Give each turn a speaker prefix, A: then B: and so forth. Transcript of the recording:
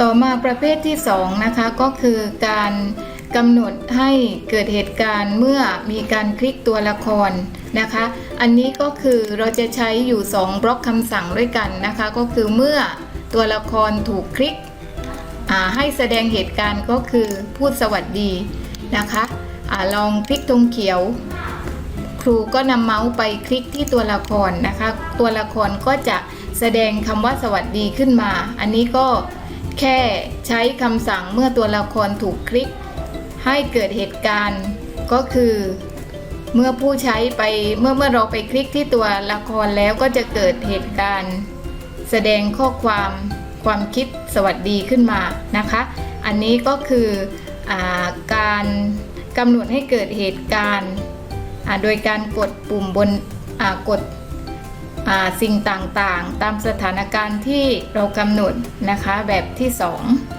A: ต่อมาประเภทที่2นะคะก็คือการกำหนดให้เกิดเหตุการณ์เมื่อมีการคลิกตัวละครนะคะ อันนี้ก็คือเราจะใช้อยู่ 2 บล็อกคำสั่งด้วยกันนะคะ ก็คือเมื่อตัวละครถูกคลิกให้แสดงเหตุการณ์ก็คือพูดสวัสดีนะคะอลองคลิกตรงเขียว ครูก็นำเมาส์ไปคลิกที่ตัวละครนะคะ ตัวละครก็จะ แสดงคำว่าสวัสดีขึ้นมา อันนี้ก็แค่ใช้คำสั่งเมื่อตัวละครถูกคลิก ให้เกิดเหตุการณ์ก็คือ เมื่อผู้ใช้ไปเมื่อเมื่อเราไปคลิกที่ตัวละครแล้วก็จะเกิดเหตุการณ์ แสดงข้อความความคิดสวัสดีขึ้นมานะคะ อันนี้ก็คืออการกำหนดให้เกิดเหตุการณ์โดยการกดปุ่มบนกด สิ่งต่างๆ ตามสถานการณ์ที่เรากำหนดนะคะแบบที่ 2